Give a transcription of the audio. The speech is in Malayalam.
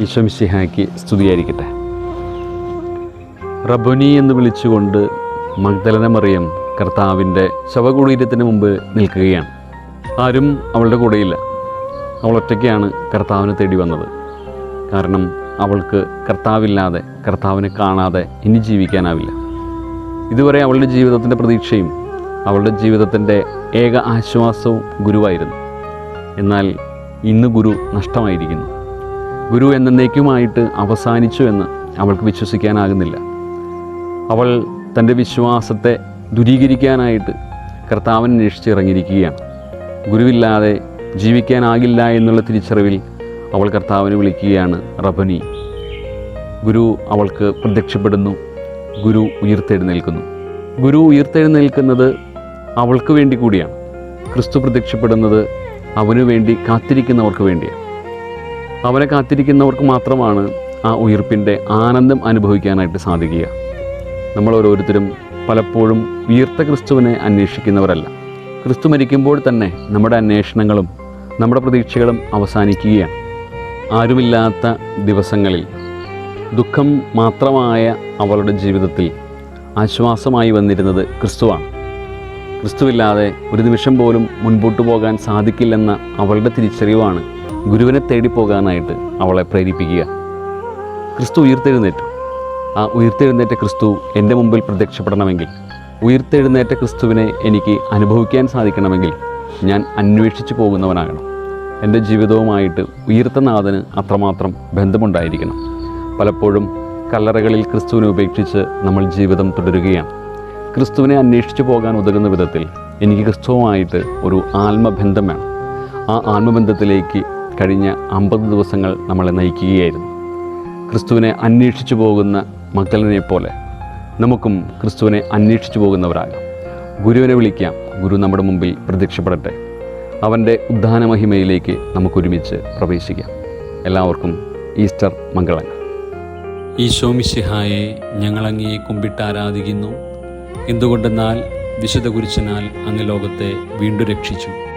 ഈശ്വമിശിഹായ്ക്ക് സ്തുതിയായിരിക്കട്ടെ. റബുനി എന്ന് വിളിച്ചുകൊണ്ട് മഗ്ദലന മറിയം കർത്താവിന്റെ ശവകുടീരത്തിന് മുമ്പ് നിൽക്കുകയാണ്. ആരും അവളുടെ കൂടെയില്ല. അവൾ ഒറ്റയ്ക്കാണ് കർത്താവിനെ തേടി വന്നത്. കാരണം അവൾക്ക് കർത്താവില്ലാതെ കർത്താവിനെ കാണാതെ ഇനി ജീവിക്കാനാവില്ല. ഇതുവരെ അവളുടെ ജീവിതത്തിന്റെ പ്രതീക്ഷയും അവളുടെ ജീവിതത്തിന്റെ ഏക ആശ്വാസവും ഗുരുവായിരുന്നു. എന്നാൽ ഇന്ന് ഗുരു നഷ്ടമായിരിക്കുന്നു. ഗുരു എന്നേക്കുമായിട്ട് അവസാനിച്ചു എന്ന് അവൾക്ക് വിശ്വസിക്കാനാകുന്നില്ല. അവൾ തന്റെ വിശ്വാസത്തെ ദുരീകരിക്കാനായിട്ട് കർത്താവിനെ അന്വേഷിച്ചിറങ്ങിയിരിക്കുകയാണ് ഗുരുവില്ലാതെ ജീവിക്കാനാകില്ല എന്നുള്ള തിരിച്ചറിവിൽ അവൾ കർത്താവിനെ വിളിക്കുകയാണ് റബനി ഗുരു അവൾക്ക് പ്രത്യക്ഷപ്പെടുന്നു ഗുരു ഉയർത്തെഴുന്നേൽക്കുന്നു. ഗുരു ഉയർത്തെഴുന്നേൽക്കുന്നത് അവൾക്ക് വേണ്ടി കൂടിയാണ്. ക്രിസ്തു പ്രത്യക്ഷപ്പെടുന്നത് അവനു വേണ്ടി കാത്തിരിക്കുന്നവർക്ക് വേണ്ടിയാണ്. അവനെ കാത്തിരിക്കുന്നവർക്ക് മാത്രമാണ് ആ ഉയർപ്പിന്റെ ആനന്ദം അനുഭവിക്കാനായിട്ട് സാധിക്കുക. നമ്മൾ ഓരോരുത്തരും പലപ്പോഴും ഉയർത്ത ക്രിസ്തുവിനെ അന്വേഷിക്കുന്നവരല്ല. ക്രിസ്തു മരിക്കുമ്പോൾ തന്നെ നമ്മുടെ അന്വേഷണങ്ങളും നമ്മുടെ പ്രതീക്ഷകളും അവസാനിക്കുകയാണ്. ആരുമില്ലാത്ത ദിവസങ്ങളിൽ ദുഃഖം മാത്രമായ അവളുടെ ജീവിതത്തിൽ ആശ്വാസമായി വന്നിരുന്നത് ക്രിസ്തുവാണ്. ക്രിസ്തുവില്ലാതെ ഒരു നിമിഷം പോലും മുൻപോട്ട് പോകാൻ സാധിക്കില്ലെന്ന അവളുടെ തിരിച്ചറിവാണ് ഗുരുവിനെ തേടി പോകാനായിട്ട് അവളെ പ്രേരിപ്പിക്കുക. ക്രിസ്തു ഉയർത്തെഴുന്നേറ്റു. ആ ഉയർത്തെഴുന്നേറ്റ ക്രിസ്തു എന്റെ മുമ്പിൽ പ്രത്യക്ഷപ്പെടണമെങ്കിൽ ഉയർത്തെഴുന്നേറ്റ ക്രിസ്തുവിനെ എനിക്ക് അനുഭവിക്കാൻ സാധിക്കണമെങ്കിൽ ഞാൻ അന്വേഷിച്ചു പോകുന്നവനാകണം. എന്റെ ജീവിതവുമായിട്ട് ഉയർത്ത നാഥന് അത്രമാത്രം ബന്ധമുണ്ടായിരിക്കണം. പലപ്പോഴും കല്ലറകളിൽ ക്രിസ്തുവിനെ ഉപേക്ഷിച്ച് നമ്മൾ ജീവിതം തുടരുകയാണ്. ക്രിസ്തുവിനെ അന്വേഷിച്ചു പോകാൻ ഉതകുന്ന വിധത്തിൽ എനിക്ക് ക്രിസ്തുവുമായിട്ട് ഒരു ആത്മബന്ധം വേണം. ആ ആത്മബന്ധത്തിലേക്ക് കഴിഞ്ഞ അമ്പത് ദിവസങ്ങൾ നമ്മളെ നയിക്കുകയായിരുന്നു. ക്രിസ്തുവിനെ അന്വേഷിച്ചു പോകുന്ന മക്കളിനെ പോലെ നമുക്കും ക്രിസ്തുവിനെ അന്വേഷിച്ചു പോകുന്നവരാകാം. ഗുരുവിനെ വിളിക്കാം ഗുരു നമ്മുടെ മുമ്പിൽ പ്രത്യക്ഷപ്പെടട്ടെ. അവന്റെ ഉദ്ധാന മഹിമയിലേക്ക് നമുക്കൊരുമിച്ച് പ്രവേശിക്കാം. എല്ലാവർക്കും ഈസ്റ്റർ മംഗളങ്ങൾ. ഈശോ മിശിഹായെ ഞങ്ങളങ്ങയെ കുമ്പിട്ട് ആരാധിക്കുന്നു. എന്തുകൊണ്ടെന്നാൽ വിശുദ്ധ കുരിശനാൽ അങ്ങ് ലോകത്തെ വീണ്ടും രക്ഷിച്ചു.